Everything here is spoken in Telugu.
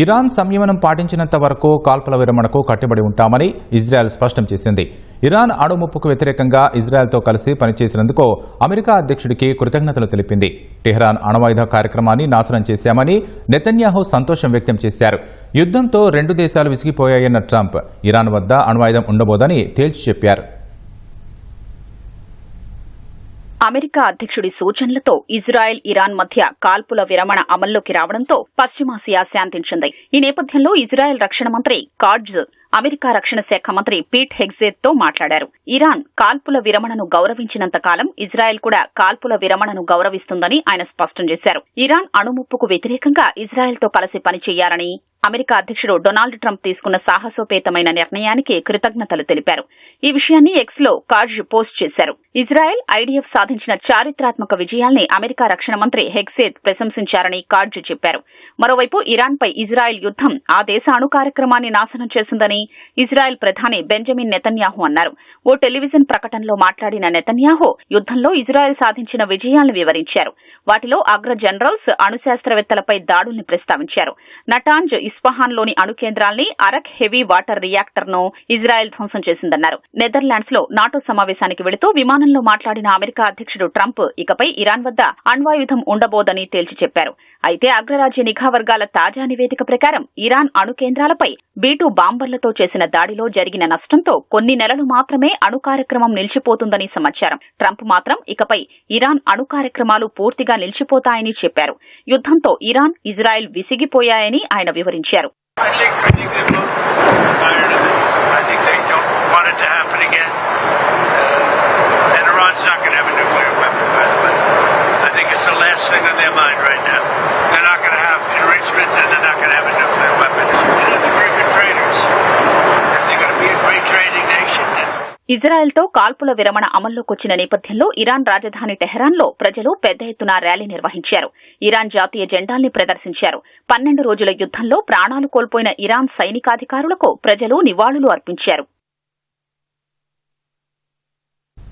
ఇరాన్ సంయమనం పాటించినంత వరకు కాల్పుల విరమణకు కట్టుబడి ఉంటామని ఇజ్రాయెల్ స్పష్టం చేసింది. ఇరాన్ అణుముప్పుకు వ్యతిరేకంగా ఇజ్రాయెల్తో కలిసి పనిచేసినందుకు అమెరికా అధ్యక్షుడికి కృతజ్ఞతలు తెలిపింది. టెహ్రాన్ అణవాయుధ కార్యక్రమాన్ని నాశనం చేశామని నెతన్యాహు సంతోషం వ్యక్తం చేశారు. యుద్ధంతో రెండు దేశాలు విసిగిపోయాయన్న ట్రంప్ ఇరాన్ వద్ద అణ్వాయుధం ఉండబోదని తేల్చి చెప్పారు. అమెరికా అధ్యక్షుడి సూచనలతో ఇజ్రాయెల్ ఇరాన్ మధ్య కాల్పుల విరమణ అమల్లోకి రావడంతో పశ్చిమాసియా శాంతించింది. ఈ నేపథ్యంలో ఇజ్రాయెల్ రక్షణ మంత్రి కార్డ్జ్ అమెరికా రక్షణ శాఖ మంత్రి పీట్ హెగ్జేత్తో మాట్లాడారు. ఇరాన్ కాల్పుల విరమణను గౌరవించినంత కాలం ఇజ్రాయెల్ కూడా కాల్పుల విరమణను గౌరవిస్తుందని ఆయన స్పష్టం చేశారు. ఇరాన్ అణుముప్పుకు వ్యతిరేకంగా ఇజ్రాయెల్తో కలిసి పనిచేయాలని అమెరికా అధ్యక్షుడు డొనాల్డ్ ట్రంప్ తీసుకున్న సాహసోపేతమైన నిర్ణయానికి కృతజ్ఞతలు తెలిపారు. ఈ విషయాన్ని ఎక్స్లో కార్జ్ పోస్ట్ చేశారు. ఇజ్రాయెల్ ఐడీఎఫ్ సాధించిన చారిత్రాత్మక విజయాల్ని అమెరికా రక్షణ మంత్రి హెగ్సేత్ ప్రశంసించారని కార్జ్ చెప్పారు. మరోవైపు ఇరాన్ పై ఇజ్రాయెల్ యుద్దం ఆ దేశ అణు కార్యక్రమాన్ని నాశనం చేసిందని ఇజ్రాయెల్ ప్రధాని బెంజమిన్ నెతన్యాహు అన్నారు. ఓ టెలివిజన్ ప్రకటనలో మాట్లాడిన నెతన్యాహు యుద్దంలో ఇజ్రాయెల్ సాధించిన విజయాలను వివరించారు. వాటిలో అగ్ర జనరల్స్ అణు శాస్త్రవేత్తలపై దాడుల్ని ప్రస్తావించారు. నటాంజ్ ఇస్ఫహాన్లోని అణు కేంద్రాల్ని అరక్ హెవీ వాటర్ రియాక్టర్ను ఇజ్రాయెల్ ధ్వంసం చేసిందన్నారు. నెదర్లాండ్స్లో నాటో సమావేశానికి వెళుతూ విమానంలో మాట్లాడిన అమెరికా అధ్యక్షుడు ట్రంప్ ఇకపై ఇరాన్ వద్ద అణ్వాయుధం ఉండబోదని తేల్చి చెప్పారు. అయితే అగ్రరాజ్య నిఘా వర్గాల తాజా నివేదిక ప్రకారం ఇరాన్ అణు కేంద్రాలపై బీటూ బాంబర్లతో చేసిన దాడిలో జరిగిన నష్టంతో కొన్ని నెలలు మాత్రమే అణు కార్యక్రమం నిలిచిపోతుందని సమాచారం. ట్రంప్ మాత్రం ఇకపై ఇరాన్ అణు కార్యక్రమాలు పూర్తిగా నిలిచిపోతాయని చెప్పారు. యుద్దంతో ఇరాన్ ఇజ్రాయెల్ విసిగిపోయాయని ఆయన వివరించారు. ఇజ్రాయెల్తో కాల్పుల విరమణ అమల్లోకొచ్చిన నేపథ్యంలో ఇరాన్ రాజధాని టెహరాన్లో ప్రజలు పెద్ద ఎత్తున ర్యాలీ నిర్వహించారు. ఇరాన్ జాతీయ జెండాల్ని ప్రదర్శించారు. పన్నెండు రోజుల యుద్దంలో ప్రాణాలు కోల్పోయిన ఇరాన్ సైనికాధికారులకు ప్రజలు నివాళులు అర్పించారు.